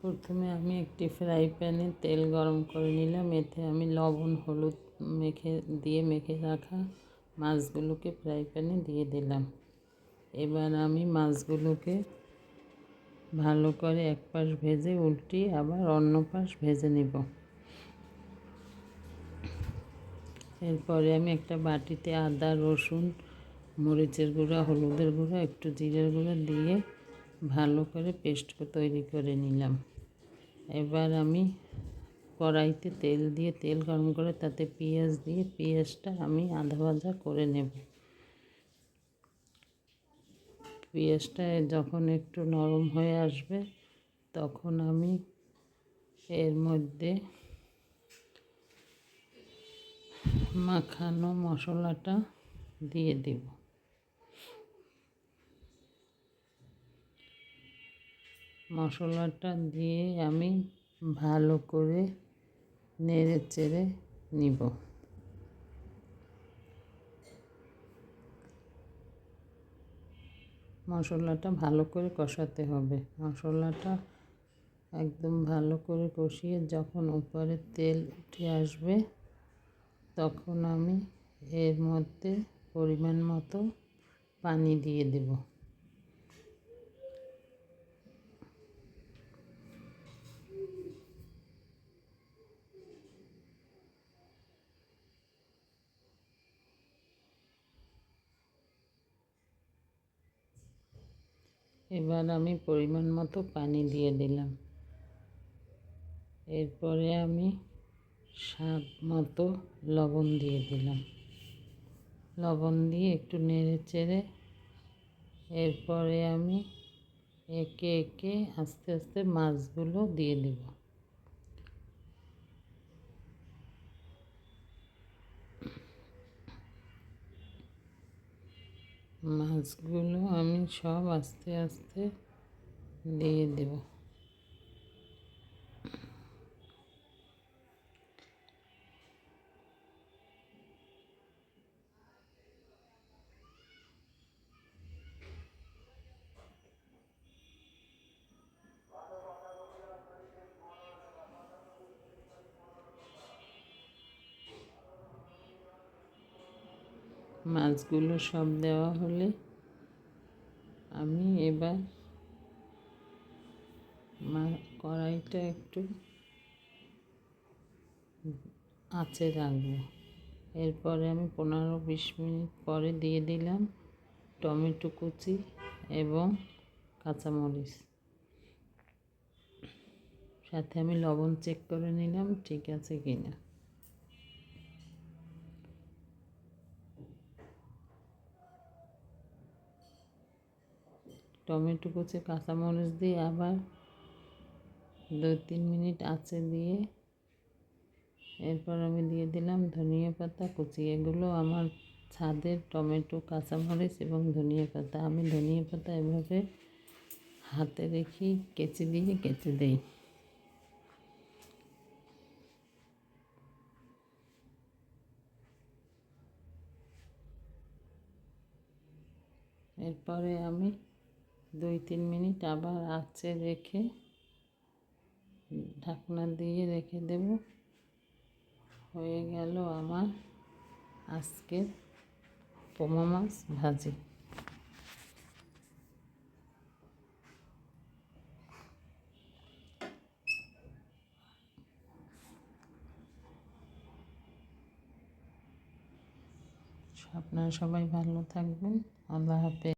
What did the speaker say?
প্রথমে আমি একটি ফ্রাই প্যানে তেল গরম করে নিলাম। এতে আমি লবণ, হলুদ মেখে, দিয়ে মেখে রাখা মাছগুলোকে ফ্রাই প্যানে দিয়ে দিলাম। এবার আমি মাছগুলোকে ভালো করে এক পাশ ভেজে উল্টি আবার অন্য পাশ ভেজে নিব। এরপরে আমি একটা বাটিতে আদা, রসুন, মরিচের গুঁড়া, হলুদের গুঁড়া, একটু জিরের গুঁড়া দিয়ে ভালো করে পেস্ট তৈরি করে নিলাম। এবার আমি কড়াইতে তেল দিয়ে, তেল গরম করে তাতে পেঁয়াজ দিয়ে, পেঁয়াজটা আমি আধা ভাজা করে নেব। পেঁয়াজটা যখন একটু নরম হয়ে আসবে, তখন আমি এর মধ্যে মাখানো মশলাটা দিয়ে দেব। মশলাটা দিয়ে আমি ভালো করে নেড়ে চেড়ে নিব। মশলাটা ভালো করে কষাতে হবে। মশলাটা একদম ভালো করে কষিয়ে যখন উপরে তেল উঠে আসবে, তখন আমি এর মধ্যে পরিমাণ মতো পানি দিয়ে দেব। এবার আমি পরিমাণ মতো পানি দিয়ে দিলাম। এরপরে আমি স্বাদ মতো লবণ দিয়ে দিলাম। লবণ দিয়ে একটু নেড়ে চেড়ে এরপরে আমি একে একে আস্তে আস্তে মাছগুলো দিয়ে দেব। মাছগুলো আমি সব আস্তে আস্তে দিয়ে দেবো। মাছগুলো সব দেওয়া হলে আমি এবার কড়াইটা একটু আঁচে রাখব। এরপরে আমি পনেরো বিশ মিনিট পরে দিয়ে দিলাম টমেটো কুচি এবং কাঁচামরিচ। সাথে আমি লবণ চেক করে নিলাম ঠিক আছে কিনা। টমেটো কুচি, কাঁচামরিচ দিয়ে আবার দু তিন মিনিট আঁচে দিয়ে এরপর আমি দিয়ে দিলাম ধনিয়া পাতা, কুচি। এগুলো আমার ছাদের টমেটো, কাঁচামরিচ এবং ধনিয়া পাতা। আমি ধনিয়া পাতা এভাবে হাতে রেখে কেচে দিয়ে কেচে দেই। এরপরে আমি দুই তিন মিনিট আবার আঁচে রেখে ঢাকনা দিয়ে রেখে দেব। হয়ে গেল আমার আজকের পোমা মাছ ভাজি। আপনারা সবাই ভালো থাকবেন। আল্লাহ হাফেজ।